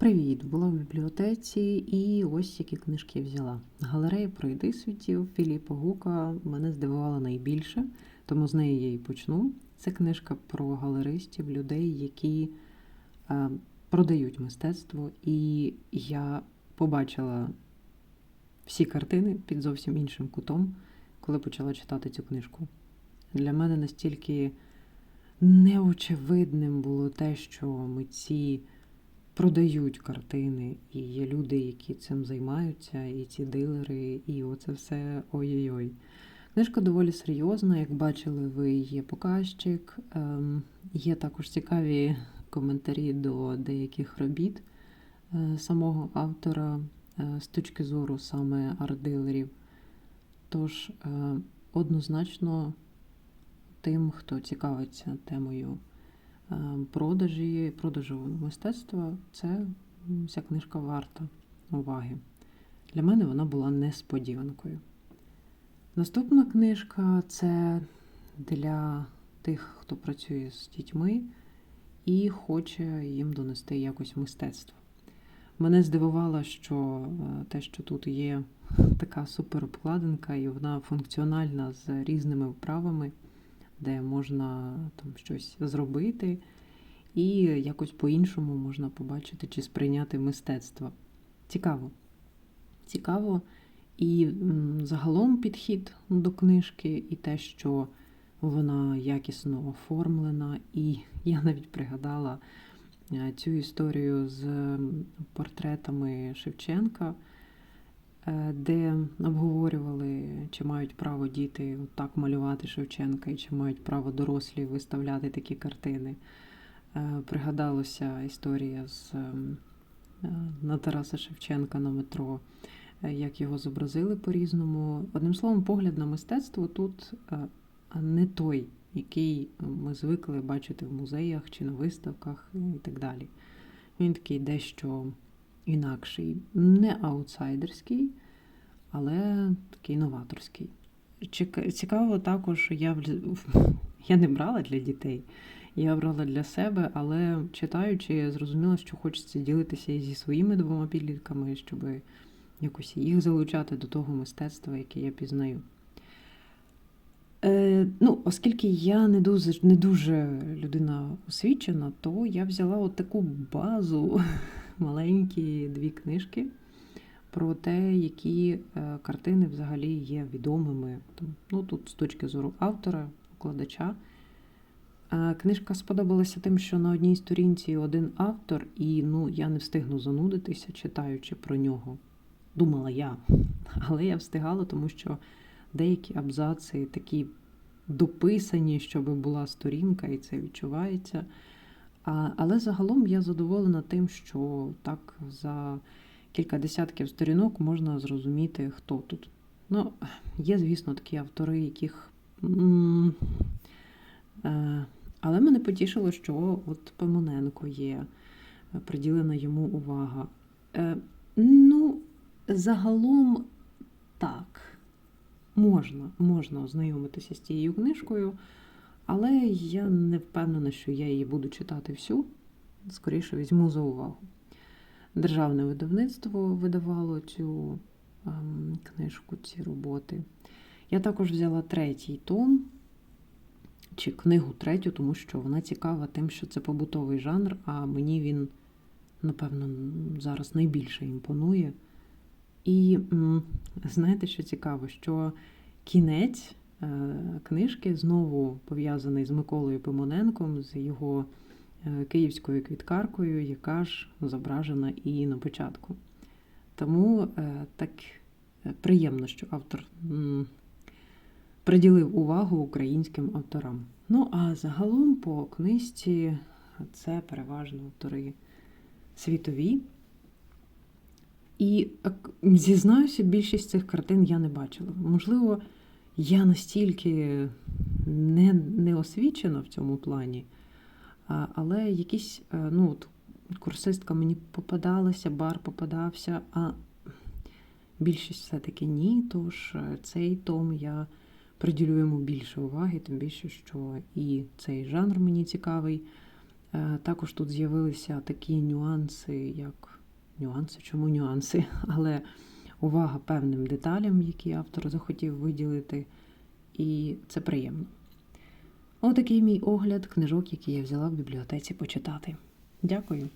Привіт! Була в бібліотеці і ось які книжки я взяла. Галерея пройди світів Філіпа Гука мене здивувала найбільше, тому з неї я і почну. Це книжка про галеристів, людей, які е, продають мистецтво, і я побачила всі картини під зовсім іншим кутом, коли почала читати цю книжку. Для мене настільки неочевидним було те, що митці продають картини, і є люди, які цим займаються, і ці дилери, і оце все ой-ой-ой. Книжка доволі серйозна, як бачили ви, є показчик, ем, є також цікаві коментарі до деяких робіт е, самого автора е, з точки зору саме арт-дилерів. Тож, е, однозначно, тим, хто цікавиться темою продажі, продажу мистецтва, це ця книжка варта уваги. Для мене вона була несподіванкою. Наступна книжка це для тих, хто працює з дітьми і хоче їм донести якось мистецтво. Мене здивувало, що е, те, що тут є така суперобкладинка, і вона функціональна з різними вправами, де можна там щось зробити, і якось по-іншому можна побачити чи сприйняти мистецтво. Цікаво. Цікаво. І загалом підхід до книжки, і те, що вона якісно оформлена, і я навіть пригадала е, цю історію з портретами Шевченка, де обговорювали, чи мають право діти так малювати Шевченка, і чи мають право дорослі виставляти такі картини. Е, Пригадалася історія з ем, е, на Тараса Шевченка на метро, е, як його зобразили по-різному. Одним словом, погляд на мистецтво тут е, не той, який ми звикли бачити в музеях чи на виставках і так далі. Він такий дещо інакший, не аутсайдерський, але такий новаторський. Цікаво також, я, я не брала для дітей, я брала для себе, але читаючи, я зрозуміла, що хочеться ділитися і зі своїми двома підлітками, щоб якось їх залучати до того мистецтва, яке я пізнаю. Е, ну, оскільки я не дуже, не дуже людина освічена, то я взяла от таку базу, маленькі дві книжки про те, які е, картини взагалі є відомими. Ну, тут з точки зору автора, укладача. Е, Книжка сподобалася тим, що на одній сторінці один автор, і ну, я не встигну занудитися, читаючи про нього. Думала я. Але я встигала, тому що деякі абзаци такі дописані, щоб була сторінка, і це відчувається. Але загалом я задоволена тим, що так за кілька десятків сторінок можна зрозуміти, хто тут. Ну, є, звісно, такі автори, яких. е, але мене потішило, що от Пимоненко є, е, приділена йому увага. Е, ну, загалом так, можна, можна ознайомитися з цією книжкою, але я не впевнена, що я її буду читати всю. Скоріше візьму за увагу. Державне видавництво видавало цю ем, книжку, ці роботи. Я також взяла третій том чи книгу третю, тому що вона цікава тим, що це побутовий жанр, а мені він, напевно, зараз найбільше імпонує. І знаєте, що цікаво, що кінець книжки знову пов'язаний з Миколою Пимоненком, з його е, київською квіткаркою, яка ж зображена і на початку. Тому е, так е, приємно, що автор приділив увагу українським авторам. Ну, а загалом по книжці це переважно автори світові. І зізнаюся, більшість цих картин я не бачила. Можливо, я настільки не, не освічена в цьому плані, але якісь, е, ну, от, курсистка мені попадалася, бар попадався, а більшість все-таки ні. Тож е, цей том я приділю йому більше уваги, тим більше, що і цей жанр мені цікавий. Е, Також тут з'явилися такі нюанси, як нюанси, чому нюанси, але увага певним деталям, які автор захотів виділити, і це приємно. Отакий мій огляд книжок, які я взяла в бібліотеці почитати. Дякую.